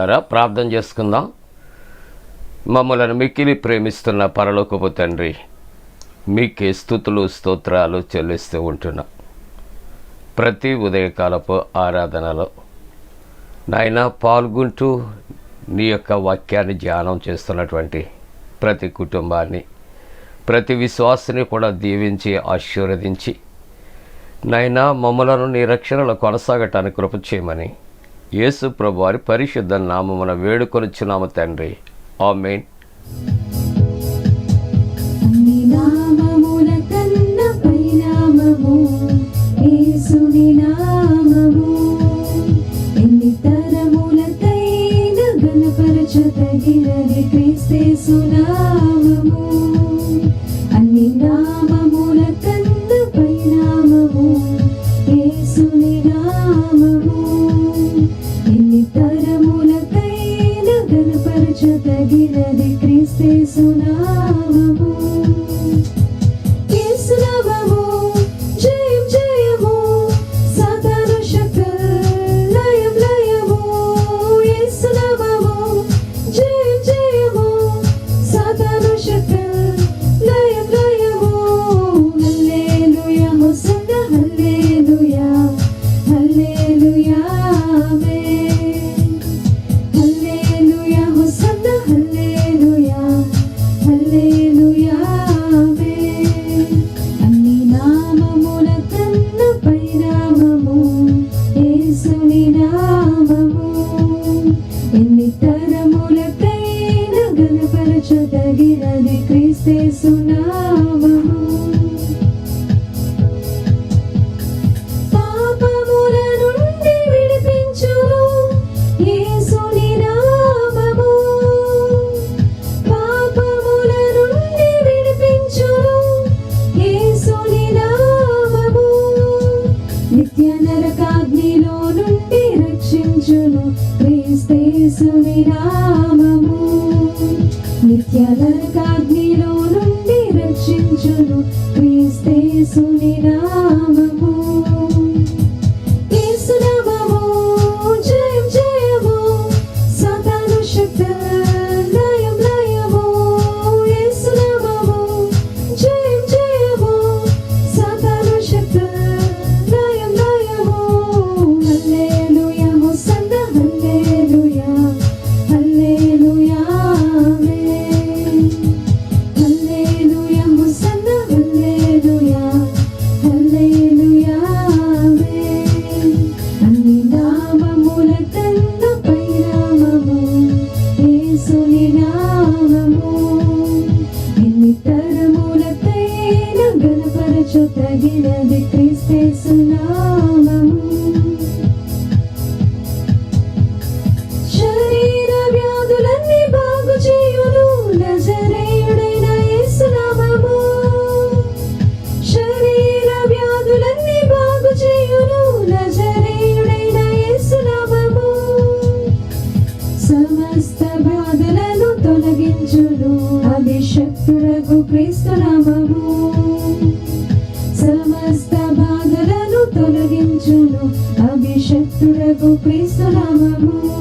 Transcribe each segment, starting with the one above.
ప్రియులారా ప్రార్థన చేసుకుందాం. మమ్మలను మిక్కిలి ప్రేమిస్తున్న పరలోకపు తండ్రి మీకే స్థుతులు స్తోత్రాలు చెల్లిస్తూ ఉంటున్నాం. ప్రతి ఉదయకాలపు ఆరాధనలో నాయన పాల్గొంటూ నీ యొక్క వాక్యాన్ని ధ్యానం చేస్తున్నటువంటి ప్రతి కుటుంబాన్ని ప్రతి విశ్వాసని కూడా దీవించి ఆశీర్వదించి నైనా మమ్మలను నీ రక్షణలో కొనసాగటానికి కృప చేయమని యేసు ప్రభు వారి పరిశుద్ధ నామమున వేడుకొనిచ్చున్నాము తండ్రి. Amen. So now I'm. see The God be the Yesu త్రగినది క్రీస్తేసు నామము. Eu do Cristo na mão.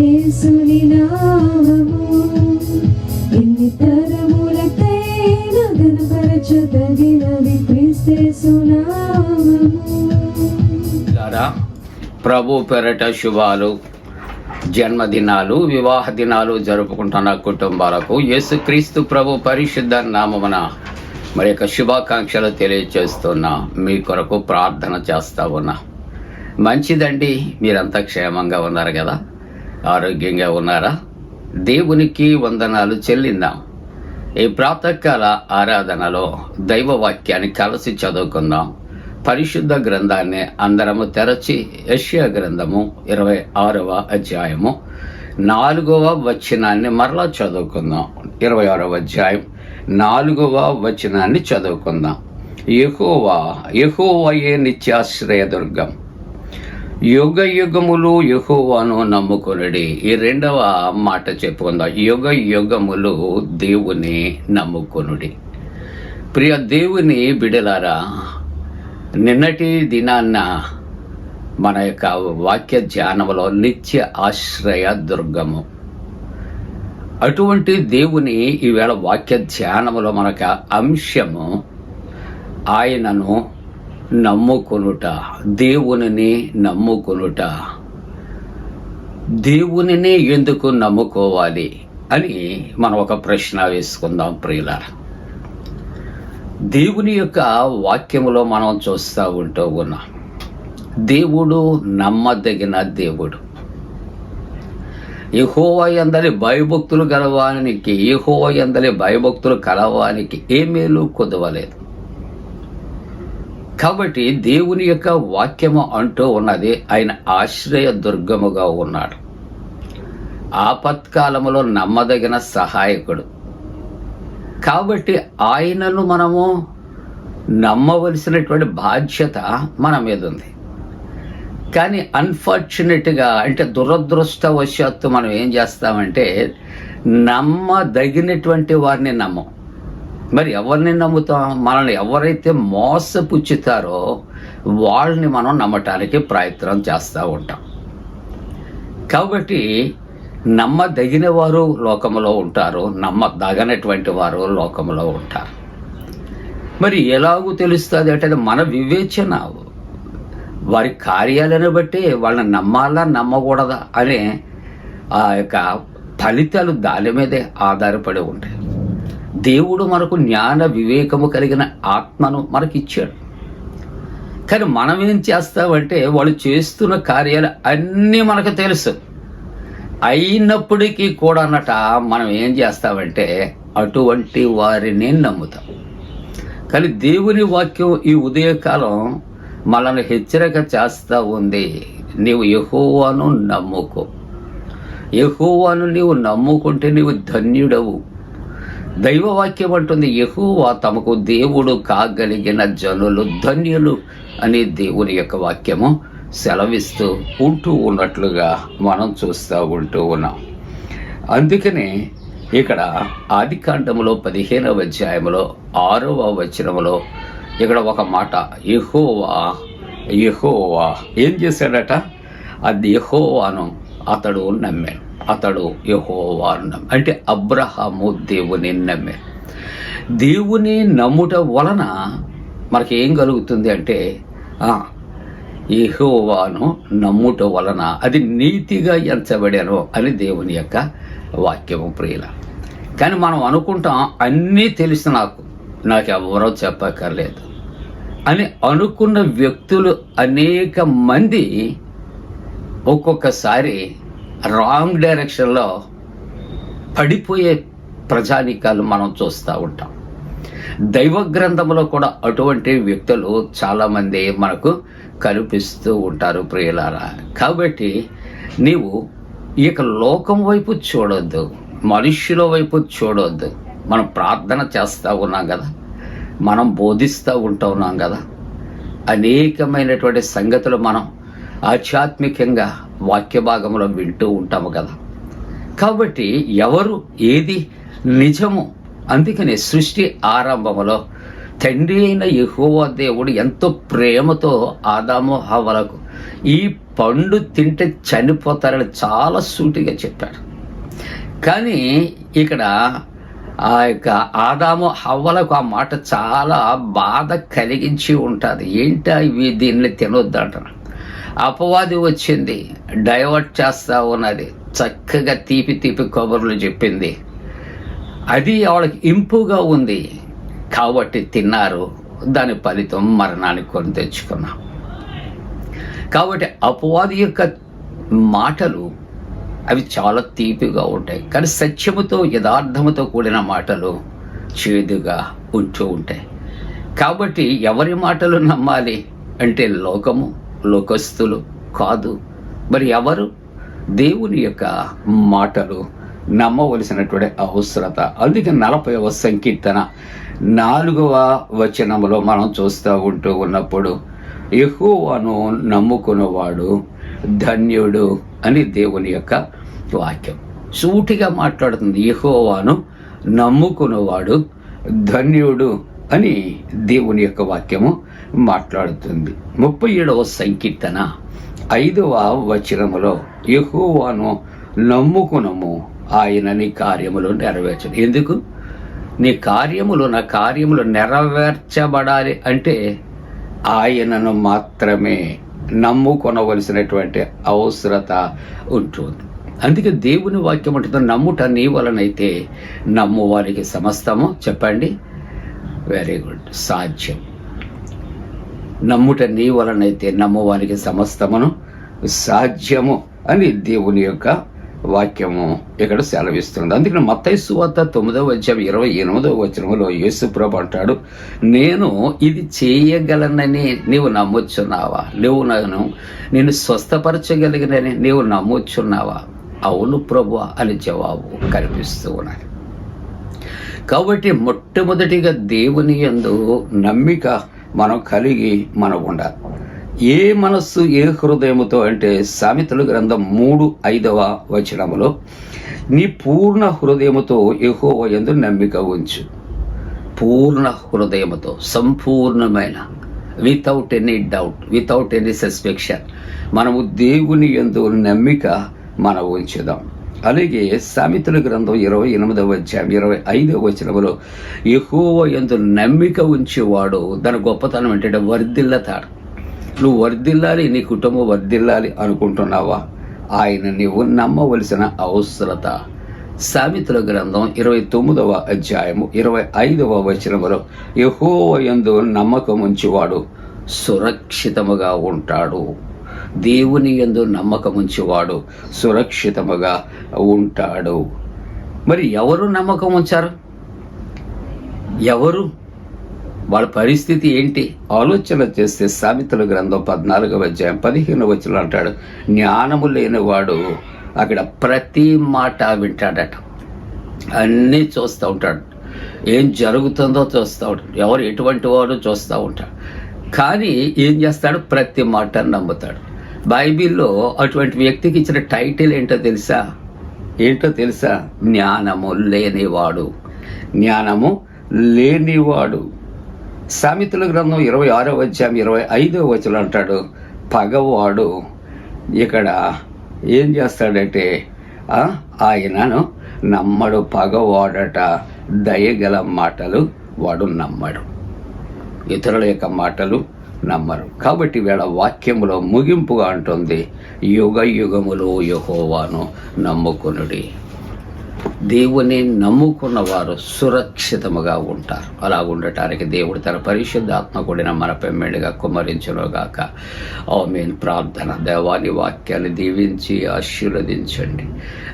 యేసుని నామము. ఎన్ని గణపరచదగినది నామము. ప్రభు పెరట శుభాలు జన్మదినాలు వివాహ దినాలు జరుపుకుంటున్న కుటుంబాలకు యేసుక్రీస్తు ప్రభు పరిశుద్ధ నామమున మరి యొక్క శుభాకాంక్షలు తెలియజేస్తున్నా మీ కొరకు ప్రార్థన చేస్తా ఉన్నా. మంచిదండి. మీరంతా క్షేమంగా ఉన్నారు కదా? ఆరోగ్యంగా ఉన్నారా? దేవునికి వందనాలు చెల్లిందాం. ఈ ప్రాతకాల ఆరాధనలో దైవ వాక్యాన్ని కలిసి చదువుకుందాం. పరిశుద్ధ గ్రంథాన్ని అందరము తెరచి యష్యా గ్రంథము ఇరవై ఆరవ అధ్యాయము నాలుగవ వచనాన్ని మరలా చదువుకుందాం. ఇరవై ఆరవ అధ్యాయం నాలుగవ వచనాన్ని చదువుకుందాం. ఎహోవా ఎహోవయే నిత్యాశ్రయ నిత్యాశ్రయదుర్గం. యుగ యుగములు యహోవాను నమ్ముకొనుడి. ఈ రెండవ మాట చెప్పుకుందాం. యుగ యుగములు దేవుని నమ్ముకొనుడి. ప్రియ దేవుని బిడలారా నిన్నటి దినాన్న మన యొక్క వాక్య ధ్యానంలో నిత్య ఆశ్రయ దుర్గము. అటువంటి దేవుని ఈవేళ వాక్య ధ్యానములో మనకు అంశము ఆయనను నమ్ముకొనుట. దేవునిని నమ్ముకొనుట. దేవునినే ఎందుకు నమ్ముకోవాలి అని మనం ఒక ప్రశ్న వేసుకుందాం ప్రియులారా. దేవుని యొక్క వాక్యములో మనం చూస్తూ ఉంటూ ఉన్నాం. దేవుడు నమ్మదగిన దేవుడు. యహోవ ఎందరి భయభక్తులు కలవానికి యహోవ ఎందరి భయభక్తులు కలవానికి ఏ మేలు కుదవలేదు. కాబట్టి దేవుని యొక్క వాక్యము అంటూ ఉన్నది ఆయన ఆశ్రయ దుర్గముగా ఉన్నాడు. ఆపత్కాలములో నమ్మదగిన సహాయకుడు. కాబట్టి ఆయనను మనము నమ్మవలసినటువంటి బాధ్యత మన మీద ఉంది కానీ అన్ఫార్చునేట్గా అంటే దురదృష్టవశాత్తు మనం ఏం చేస్తామంటే నమ్మదగినటువంటి వారిని నమ్మం. మరి ఎవరిని నమ్ముతాం? మనల్ని ఎవరైతే మోసపుచ్చుతారో వాళ్ళని మనం నమ్మటానికి ప్రయత్నం చేస్తూ ఉంటాం. కాబట్టి నమ్మదగిన వారు లోకంలో ఉంటారు నమ్మదగనటువంటి వారు లోకంలో ఉంటారు. మరి ఎలాగూ తెలుస్తుంది? అంటే మన వివేచన. వారి కార్యాలను బట్టి వాళ్ళని నమ్మాలా నమ్మకూడదా అనే ఆ యొక్క ఫలితాలు దాని మీదే ఆధారపడి ఉంటాయి. దేవుడు మనకు జ్ఞాన వివేకము కలిగిన ఆత్మను మనకి ఇచ్చాడు కానీ మనం ఏం చేస్తామంటే వాళ్ళు చేస్తున్న కార్యాలు అన్నీ మనకు తెలుసు. అయినప్పటికీ కూడా అన్నట మనం ఏం చేస్తామంటే అటువంటి వారిని నమ్ముతాం. కానీ దేవుని వాక్యం ఈ ఉదయకాలం మనల్ని హెచ్చరిక చేస్తూ ఉంది. నీవు యహోవాను నమ్ముకో. యహోవాను నీవు నమ్ముకుంటే నీవు ధన్యుడవు. దైవవాక్యం అంటుంది యహోవా తమకు దేవుడు కాగలిగిన జనులు ధన్యులు అని దేవుని యొక్క వాక్యము సెలవిస్తూ ఉంటూ ఉన్నట్లుగా మనం చూస్తూ ఉంటూ ఉన్నాం. అందుకనే ఇక్కడ ఆదికాండములో పదిహేనవ అధ్యాయంలో ఆరవ వచనంలో ఇక్కడ ఒక మాట యహోవా యహోవా ఏం చేశాడట? అది యహోవాను అతడు నమ్మాడు. అతడు యహోవాను నమ్మి అంటే అబ్రహాము దేవుని నమ్మే. దేవుని నమ్ముట వలన మనకి ఏం కలుగుతుంది అంటే యహోవాను నమ్ముట వలన అది నీతిగా ఎంచబడాను అని దేవుని యొక్క వాక్యము ప్రియుల. కానీ మనం అనుకుంటాం అన్నీ తెలుసు నాకు నాకు ఎవరో చెప్పక్కర్లేదు అని అనుకున్న వ్యక్తులు అనేక మంది ఒక్కొక్కసారి రాంగ్ డైరెక్షన్లో పడిపోయే ప్రజానీకాలు మనం చూస్తూ ఉంటాం. దైవ గ్రంథంలో కూడా అటువంటి వ్యక్తులు చాలామంది మనకు కనిపిస్తూ ఉంటారు ప్రియులారా. కాబట్టి నీవు ఇక లోకం వైపు చూడొద్దు మనుష్యుల వైపు చూడొద్దు. మనం ప్రార్థన చేస్తూ ఉన్నాం కదా మనం బోధిస్తూ ఉంటా ఉన్నాం కదా. అనేకమైనటువంటి సంగతులు మనం ఆధ్యాత్మికంగా వాక్య భాగంలో వింటూ ఉంటాము కదా. కాబట్టి ఎవరు ఏది నిజము? అందుకని సృష్టి ఆరంభములో తండ్రి అయిన యహోవా దేవుడు ఎంతో ప్రేమతో ఆదాము హవలకు ఈ పండు తింటే చనిపోతారని చాలా సూటిగా చెప్పాడు. కానీ ఇక్కడ ఆ యొక్క ఆదాము హవ్వలకు ఆ మాట చాలా బాధ కలిగించి ఉంటుంది. ఏంటి ఇవి దీన్ని అంటారు. అపవాది వచ్చింది. డైవర్ట్ చేస్తా ఉన్నది. చక్కగా తీపి తీపి కబుర్లు చెప్పింది. అది ఆవిడకి ఇంపుగా ఉంది. కాబట్టి తిన్నారు. దాని ఫలితం మరణానికి కొని తెచ్చుకున్నాం. కాబట్టి అపవాది యొక్క మాటలు అవి చాలా తీపిగా ఉంటాయి. కానీ సత్యముతో యథార్థముతో కూడిన మాటలు చేదుగా ఉంటూ ఉంటాయి. కాబట్టి ఎవరి మాటలు నమ్మాలి అంటే లోకము. లోకస్తులు కాదు మరి ఎవరు? దేవుని యొక్క మాటలు నమ్మవలసినటువంటి అవసరత. అందుకే నలభైవ సంకీర్తన నాలుగవ వచనంలో మనం చూస్తూ ఉంటూ ఉన్నప్పుడు ఎక్కువను నమ్ముకున్నవాడు ధన్యుడు అని దేవుని యొక్క వాక్యం. సూటిగా మాట్లాడుతుంది. ఎహోవాను నమ్ముకున్నవాడు ధన్యుడు అని దేవుని యొక్క వాక్యము మాట్లాడుతుంది. ముప్పై ఏడవ సంకీర్తన ఐదవ వచనములో యహోవాను నమ్ముకునము ఆయన నీ కార్యములు నెరవేర్చడు ఎందుకు? నీ కార్యములు నా కార్యములు నెరవేర్చబడాలి అంటే ఆయనను మాత్రమే నమ్ముకొనవలసినటువంటి అవసరత ఉంటుంది. అందుకే దేవుని వాక్యం అంటుంది నమ్ముట నీ వలనైతే నమ్ము వారికి సమస్తము. చెప్పండి. వెరీ గుడ్ సాధ్యం. నమ్ముట నీ వలనైతే నమ్మువానికి సమస్తమును సాధ్యము అని దేవుని యొక్క వాక్యము ఇక్కడ సెలవిస్తుంది. అందుకని మత్తయి సువార్త తొమ్మిదవ అధ్యాయం ఇరవై ఎనిమిదవ వచనంలో యేసుప్రభు అంటాడు నేను ఇది చేయగలనని నీవు నమ్ముచున్నావా? నువ్వు నన్ను నేను స్వస్థపరచగలిగినని నీవు నమ్ముచున్నావా? అవును ప్రభు అని జవాబు కనిపిస్తూ ఉన్నాయి కాబట్టి మొట్టమొదటిగా దేవుని యందు నమ్మిక మనం కలిగి మనం ఉండాలి ఏ మనస్సు ఏ హృదయముతో అంటే సామెతలు గ్రంథం మూడు ఐదవ వచనములో నీ పూర్ణ హృదయముతో ఎహోవ యందు నమ్మిక ఉంచు. పూర్ణ హృదయముతో సంపూర్ణమైన without any doubt without any suspicion మనము దేవుని యందు నమ్మిక మనం ఉంచుదాం. అలాగే సామెతల గ్రంథం ఇరవై ఎనిమిదవ అధ్యాయం ఇరవై ఐదవ వచనములో ఎక్కువ ఎందు నమ్మిక ఉంచేవాడు దాని గొప్పతనం ఏంటంటే వర్ధిల్లతాడు. నువ్వు వర్ధిల్లాలి నీ కుటుంబం వర్ధిల్లాలి అనుకుంటున్నావా? ఆయన నీవు నమ్మవలసిన అవసరత. సామెతల గ్రంథం ఇరవై తొమ్మిదవ అధ్యాయము ఇరవై ఐదవ వచనములో యహోవ యందు నమ్మకం ఉంచేవాడు సురక్షితముగా ఉంటాడు. దేవుని ఎందు నమ్మకముంచేవాడు సురక్షితముగా ఉంటాడు. మరి ఎవరు నమ్మకం ఉంచారు? ఎవరు? వాళ్ళ పరిస్థితి ఏంటి? ఆలోచన చేస్తే సామెతల గ్రంథం పద్నాలుగవ అధ్యాయం పదిహేను వచ్చిన అంటాడు జ్ఞానము లేనివాడు అక్కడ ప్రతి మాట వింటాడట. అన్నీ చూస్తూ ఉంటాడు. ఏం జరుగుతుందో చూస్తూ ఉంటాడు. ఎవరు ఎటువంటి వాడో చూస్తూ ఉంటాడు. కానీ ఏం చేస్తాడు? ప్రతి మాట నమ్ముతాడు. బైబిల్లో అటువంటి వ్యక్తికి ఇచ్చిన టైటిల్ ఏంటో తెలుసా? ఏంటో తెలుసా? జ్ఞానము లేనివాడు. జ్ఞానము లేనివాడు. సామెతల గ్రంథం ఇరవై ఆరో వచ్చాం ఇరవై ఐదో వచనం అంటాడు పగవాడు ఇక్కడ ఏం చేస్తాడంటే ఆయనను నమ్మడు పగవాడట. దయగల మాటలు వాడు నమ్మడు. ఇతరుల యొక్క మాటలు నమ్మరు. కాబట్టి వీళ్ళ వాక్యములో ముగింపుగా అంటుంది యుగ యుగములు యహోవాను నమ్ముకునుడి. దేవుని నమ్ముకున్న వారు సురక్షితముగా ఉంటారు. అలా ఉండటానికి దేవుడు తన పరిశుద్ధాత్మ కూడిన మన పెమ్మెడిగా కుమ్మరించునుగాక. ఆమెన్. ప్రార్థన దేవాని వాక్యాన్ని దీవించి ఆశీర్వదించండి.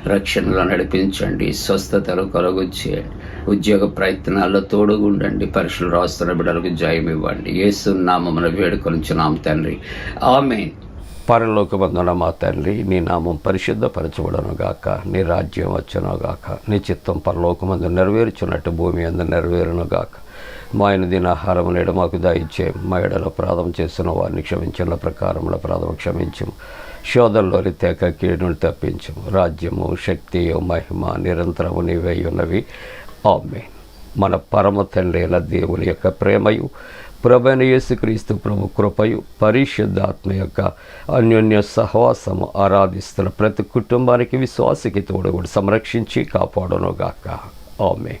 రక్షణలో నడిపించండి స్వస్థతలు కలుగు ఉద్యోగ ప్రయత్నాల్లో తోడుగుండండి పరీక్షలు రాస్తున్న బిడ్డలకు జయం ఇవ్వండి యేసు నామమున వేడుకొనిచున్నాం తండ్రి. ఆమెన్. పరలోకమందున మా తండ్రి నీ నామం పరిశుద్ధపరచబడను గాక నీ రాజ్యం వచ్చును గాక నీ చిత్తం పరలోకమందు నెరవేర్చున్నట్టు భూమి అందు నెరవేరును గాక మా ఆయన దీని ఆహారం నేడు మాకు దాయించే మా ఎడలో ప్రాధం చేసిన వారిని క్షమించిన ప్రకారంలో ప్రాధం క్షమించము. శోధంలోని తేక కీడును తప్పించము. రాజ్యము శక్తియు మహిమ నిరంతరము నీవై ఉన్నవి. ఆమె మన పరమ తండ్రి అయిన దేవుని యొక్క ప్రేమయు ప్రభైన యేసుక్రీస్తు ప్రభు కృపయు పరిశుద్ధాత్మ యొక్క అన్యోన్య సహవాసము ఆరాధిస్తున్న ప్రతి కుటుంబానికి విశ్వాసకి తోడు కూడా సంరక్షించి కాపాడనుగాక. ఆమె